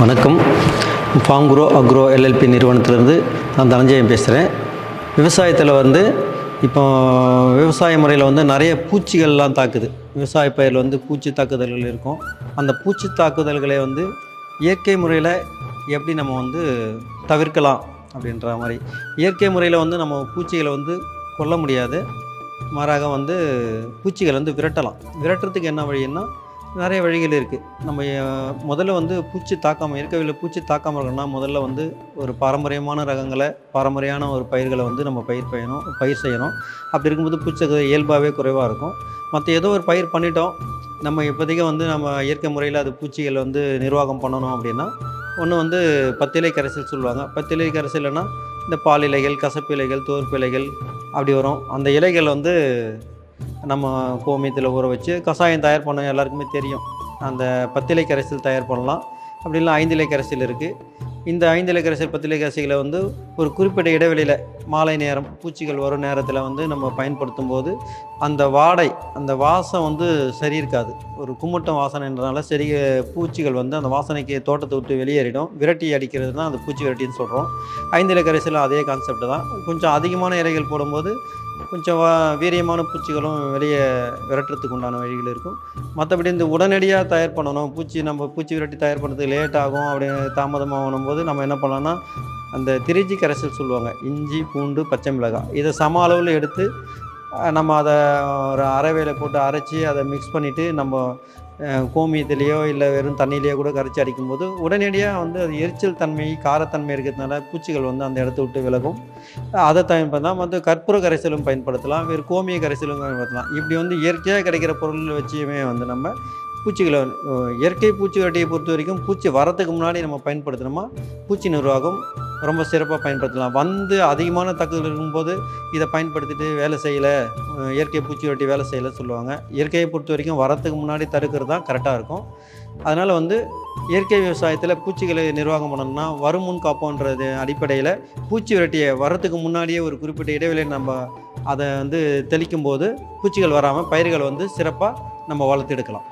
வணக்கம். ஃபாங்குரோ agro LLB நிறுவனத்திலேருந்து நான் தனஞ்சயம் பேசுகிறேன் விவசாயத்தில் வந்து இப்போ விவசாய முறையில் வந்து நிறைய பூச்சிகள்லாம் தாக்குது. விவசாய பயிரில் வந்து பூச்சி தாக்குதல்கள் இருக்கும். அந்த பூச்சி தாக்குதல்களை வந்து இயற்கை முறையில் எப்படி நம்ம வந்து தவிர்க்கலாம் அப்படின்ற மாதிரி. இயற்கை முறையில் வந்து நம்ம பூச்சிகளை வந்து கொல்ல முடியாது. மாறாக வந்து பூச்சிகளை வந்து விரட்டலாம். விரட்டுறதுக்கு என்ன வழின்னா நிறைய வழிகள் இருக்குது நம்ம முதல்ல வந்து பூச்சி தாக்காமல் இயற்கையில் பூச்சி தாக்காமல் இருக்கணும்னா முதல்ல வந்து ஒரு பாரம்பரியமான ரகங்களை பாரம்பரியான ஒரு பயிர்களை வந்து நம்ம பயிர் பயணும் பயிர் செய்யணும். அப்படி இருக்கும்போது பூச்சி இயல்பாகவே குறைவாக இருக்கும். மற்ற ஏதோ ஒரு பயிர் பண்ணிட்டோம். நம்ம இப்போதைக்கு வந்து நம்ம இயற்கை முறையில் அது பூச்சிகளை வந்து நிர்வாகம் பண்ணணும் அப்படின்னா ஒன்று வந்து பத்திலை கரைசல் சொல்லுவாங்க. பத்திலை கரைசல்னா இந்த பால் இலைகள் கசப்பு இலைகள் தோற்பு இலைகள் அப்படி வரும். அந்த இலைகள் வந்து நம்ம கோமியத்தில் ஊற வச்சு கஷாயம் தயார் பண்ண எல்லாருக்குமே தெரியும். அந்த பத்திலை கரைசல் தயார் பண்ணலாம். அப்படி இல்லை ஐந்திலை கரைசல் இருக்குது இந்த ஐந்திலை கரைசல் பத்திலை கரைசிகளை வந்து ஒரு குறிப்பிட்ட இடைவெளியில் மாலை நேரம் பூச்சிகள் வரும் நேரத்தில் வந்து நம்ம பயன்படுத்தும் போது அந்த வாடை அந்த வாசம் வந்து சரி இருக்காது. ஒரு கும்முட்டம் வாசனைன்றனால சரி பூச்சிகள் வந்து அந்த வாசனைக்கு தோட்டத்தை விட்டு வெளியேறிடும். விரட்டி அடிக்கிறது தான் அந்த பூச்சி விரட்டின்னு சொல்கிறோம் ஐந்திலை கரைசலும் அதே கான்செப்ட் தான். கொஞ்சம் அதிகமான இலைகள் போடும்போது கொஞ்சம் வா- வீரியமான பூச்சிகளும் வெளியே விரட்டுறதுக்கு உண்டான வழிகள் இருக்கும். மற்றபடி இந்த உடனடியாக தயார் பண்ணணும். பூச்சி நம்ம பூச்சி விரட்டி தயார் பண்ணுறதுக்கு லேட் ஆகும் அப்படின்னு தாமதமாகும் போது நம்ம என்ன பண்ணலாம்னா அந்த திரிஜி கரைசல் சொல்லுவாங்க. இஞ்சி பூண்டு பச்சை மிளகாய். இதை சம அளவில் எடுத்து நம்ம அதை ஒரு அரைவேல போட்டு அரைச்சி அதை மிக்ஸ் பண்ணிவிட்டு நம்ம கோமியத்திலேயோ இல்லை வெறும் தண்ணியிலேயோ கூட கரைச்சி அடிக்கும்போது உடனடியாக வந்து அது எரிச்சல் தன்மை காரத்தன்மை இருக்கிறதுனால பூச்சிகள் வந்து அந்த இடத்த விட்டு விலகும். அதை பயன்படுத்தலாம் மற்ற கற்பூர கரைசலும் பயன்படுத்தலாம் வேறு கோமிய கரைசலும் பயன்படுத்தலாம். இப்படி வந்து இயற்கையாக கிடைக்கிற பொருள் வச்சுமே வந்து நம்ம பூச்சிகளை இயற்கை பூச்சி வட்டியை பொறுத்த வரைக்கும் பூச்சி வரத்துக்கு முன்னாடி நம்ம பயன்படுத்தினோமா பூச்சி நிர்வாகம் ரொம்ப சிறப்பாக பயன்படுத்தலாம். வந்து அதிகமான தாக்குதல் இருக்கும்போது இதை பயன்படுத்திட்டு வேலை செய்யலை இயற்கை பூச்சி வெட்டி வேலை செய்யலை சொல்லுவாங்க. இயற்கையை பொறுத்த வரைக்கும் வரத்துக்கு முன்னாடி தடுக்கிறது தான் கரெக்டாக இருக்கும். அதனால் வந்து இயற்கை விவசாயத்தில் பூச்சிகளை நிர்வாகம் பண்ணணும்னா வருமுன் காப்போன்றது அடிப்படையில் பூச்சி விரட்டியை வரத்துக்கு முன்னாடியே ஒரு குறிப்பிட்ட இடைவெளியை நம்ம அதை வந்து தெளிக்கும் போது பூச்சிகள் வராமல் பயிர்களை வந்து சிறப்பாக நம்ம வளர்த்து எடுக்கலாம்.